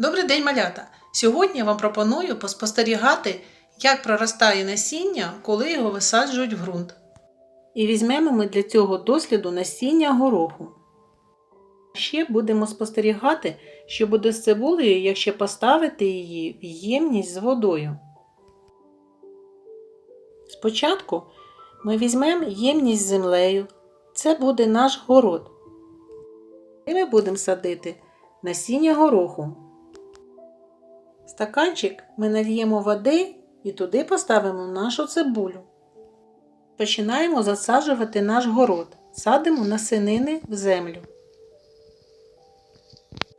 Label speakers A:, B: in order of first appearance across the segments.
A: Добрий день, малята! Сьогодні я вам пропоную поспостерігати, як проростає насіння, коли його висаджують в ґрунт. І візьмемо ми для цього досліду насіння гороху. Ще будемо спостерігати, що буде з цибулею, якщо поставити її в ємність з водою. Спочатку ми візьмемо ємність з землею. Це буде наш город. І ми будемо садити насіння гороху. Стаканчик ми нальємо води і туди поставимо нашу цибулю. Починаємо засаджувати наш город. Садимо насинини в землю.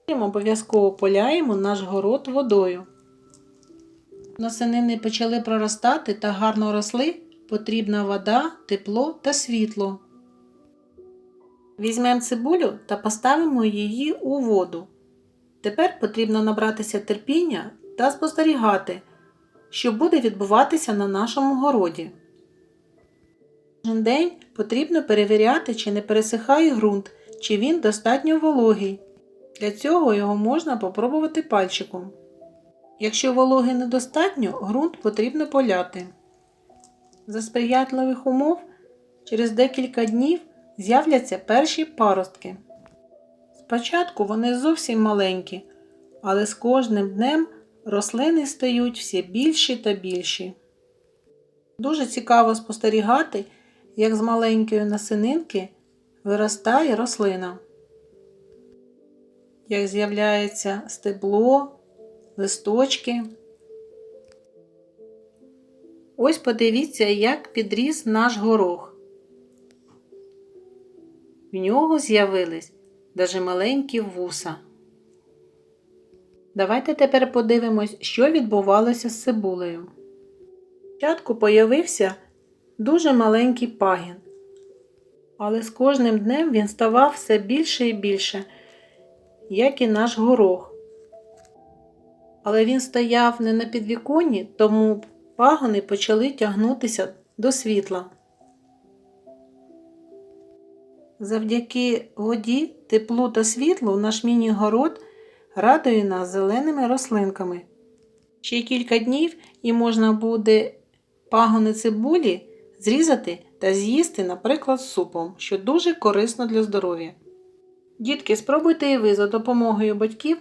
A: Обов'язково поляємо наш город водою. Насинини почали проростати та гарно росли. Потрібна вода, тепло та світло. Візьмемо цибулю та поставимо її у воду. Тепер потрібно набратися терпіння та спостерігати, що буде відбуватися на нашому городі. Кожен день потрібно перевіряти, чи не пересихає ґрунт, чи він достатньо вологий. Для цього його можна попробувати пальчиком. Якщо вологи недостатньо, ґрунт потрібно поляти. За сприятливих умов через декілька днів з'являться перші паростки. Спочатку вони зовсім маленькі, але з кожним днем рослини стають все більші та більші. Дуже цікаво спостерігати, як з маленької насининки виростає рослина, як з'являється стебло, листочки. Ось подивіться, як підріс наш горох. В нього з'явились даже маленькі вуса. Давайте тепер подивимось, що відбувалося з цибулею. Спочатку появився дуже маленький пагін, але з кожним днем він ставав все більше і більше, як і наш горох. Але він стояв не на підвіконні, тому пагони почали тягнутися до світла. Завдяки воді, теплу та світлу наш міні-город радує нас зеленими рослинками. Ще кілька днів і можна буде пагони цибулі зрізати та з'їсти, наприклад, супом, що дуже корисно для здоров'я. Дітки, спробуйте і ви за допомогою батьків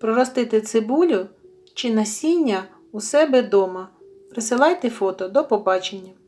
A: проростити цибулю чи насіння у себе вдома. Присилайте фото. До побачення!